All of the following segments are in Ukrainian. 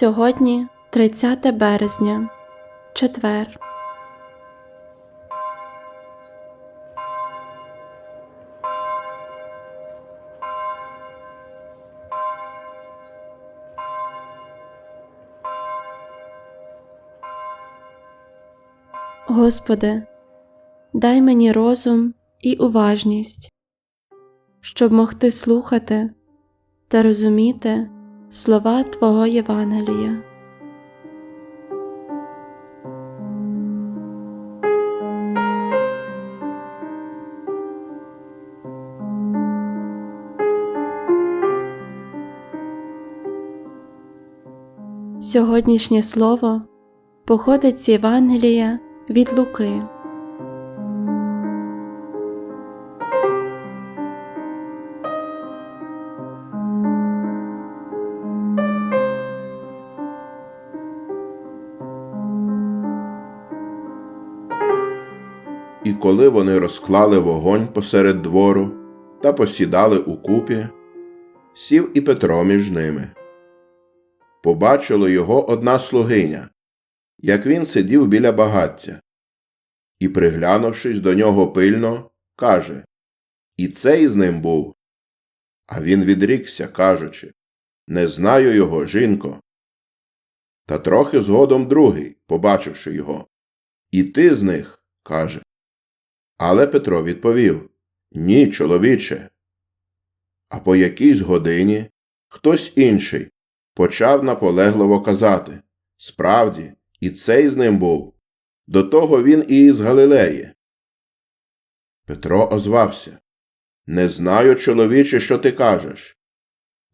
Сьогодні 30 березня, четвер. Господи, дай мені розум і уважність, щоб могти слухати та розуміти слова Твого Євангелія. Сьогоднішнє слово походить з Євангелія від Луки. Коли вони розклали вогонь посеред двору та посідали укупі, сів і Петро між ними. Побачила його одна слугиня, як він сидів біля багаття, і, приглянувшись до нього пильно, каже І цей з ним був. А він відрікся, кажучи Не знаю його, жінко. Та трохи згодом другий, побачивши його. І ти з них, каже. Але Петро відповів Ні, чоловіче. А по якійсь годині хтось інший почав наполегливо казати Справді, і цей з ним був. До того він і із Галилеї. Петро озвався Не знаю, чоловіче, що ти кажеш.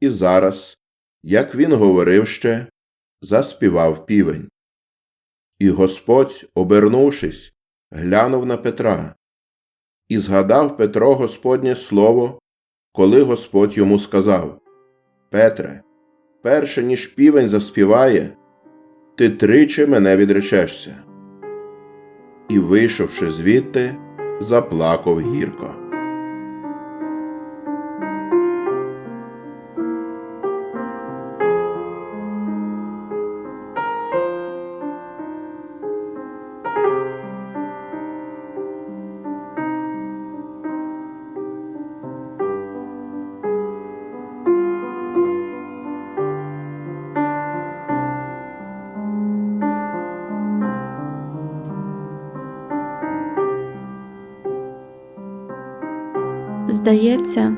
І зараз, як він говорив ще, заспівав півень. І Господь, обернувшись, глянув на Петра. І згадав Петро Господнє слово, коли Господь йому сказав Петре, перше ніж півень заспіває, ти тричі мене відречешся. І, вийшовши звідти, заплакав гірко. Здається,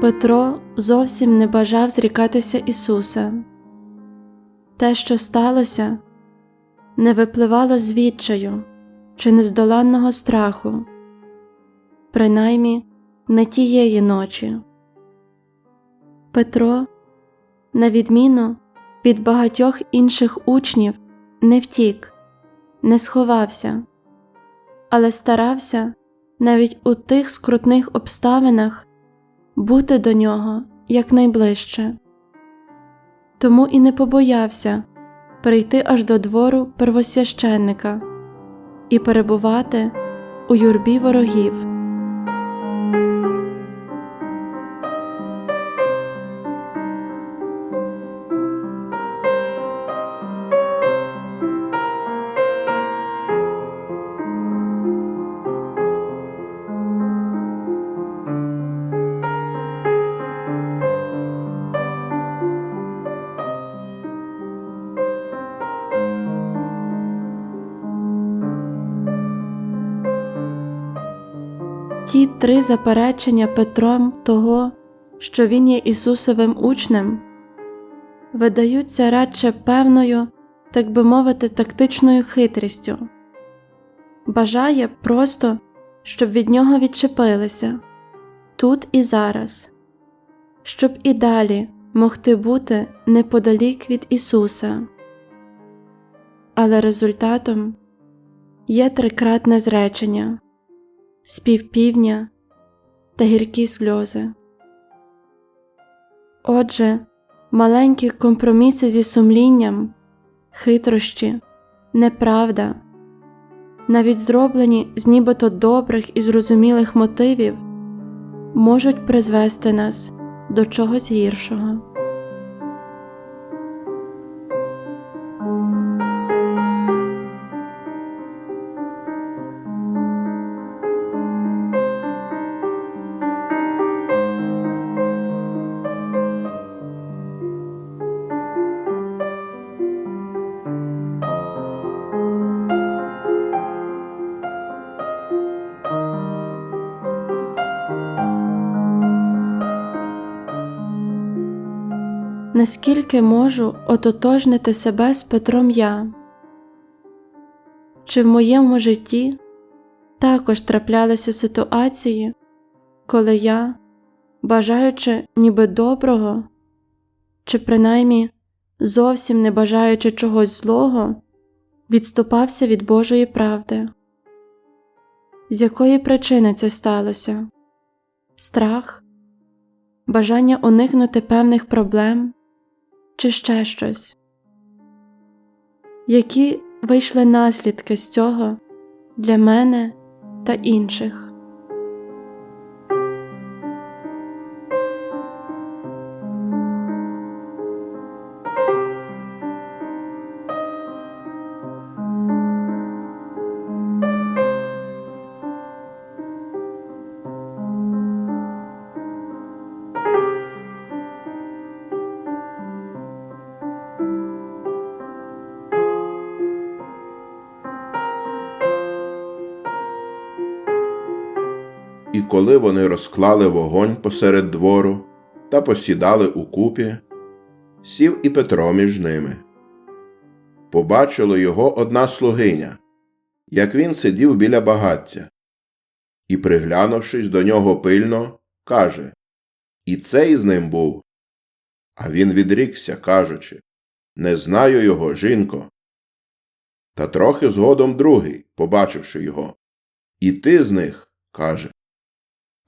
Петро зовсім не бажав зрікатися Ісуса. Те, що сталося, не випливало з відчаю чи нездоланного страху, принаймні не тієї ночі. Петро, на відміну від багатьох інших учнів, не втік, не сховався, але старався навіть у тих скрутних обставинах бути до нього якнайближче. Тому і не побоявся прийти аж до двору первосвященника і перебувати у юрбі ворогів. Ті три заперечення Петром того, що він є Ісусовим учнем, видаються радше певною, так би мовити, тактичною хитрістю, бажає просто, щоб від нього відчепилися тут і зараз, щоб і далі могти бути неподалік від Ісуса. Але результатом є трикратне зречення спів півня та гіркі сльози. Отже, маленькі компроміси зі сумлінням, хитрощі, неправда, навіть зроблені з нібито добрих і зрозумілих мотивів, можуть призвести нас до чогось гіршого. Наскільки можу ототожнити себе з Петром я? Чи в моєму житті також траплялися ситуації, коли я, бажаючи ніби доброго, чи принаймні зовсім не бажаючи чогось злого, відступався від Божої правди? З якої причини це сталося? Страх, бажання уникнути певних проблем чи ще щось? Які вийшли наслідки з цього для мене та інших? І коли вони розклали вогонь посеред двору та посідали укупі, сів і Петро між ними. Побачила його одна слугиня, як він сидів біля багаття, і, приглянувшись до нього пильно, каже І цей з ним був. А він відрікся, кажучи Не знаю його, жінко. Та трохи згодом другий, побачивши його. І ти з них, каже.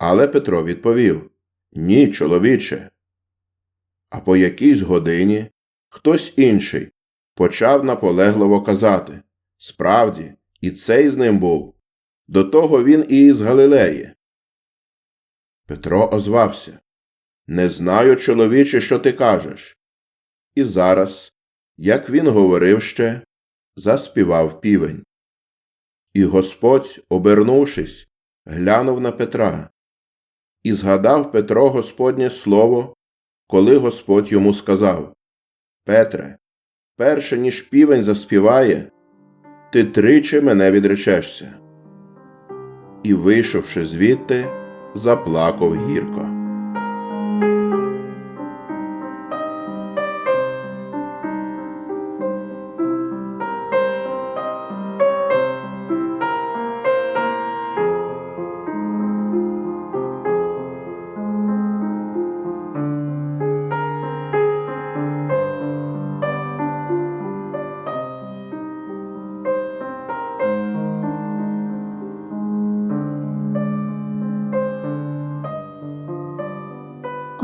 Але Петро відповів Ні, чоловіче. А по якійсь годині хтось інший почав наполегливо казати Справді, і цей з ним був. До того він і із Галилеї. Петро озвався Не знаю, чоловіче, що ти кажеш. І зараз, як він говорив ще, заспівав півень. І Господь, обернувшись, глянув на Петра. І згадав Петро Господнє слово, коли Господь йому сказав Петре, перше ніж півень заспіває, ти тричі мене відречешся. І, вийшовши звідти, заплакав гірко.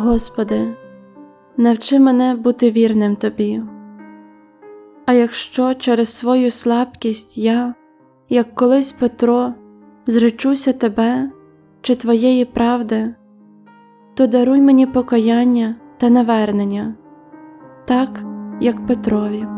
Господи, навчи мене бути вірним Тобі. А якщо через свою слабкість я, як колись Петро, зречуся Тебе чи Твоєї правди, то даруй мені покаяння та навернення, так, як Петрові.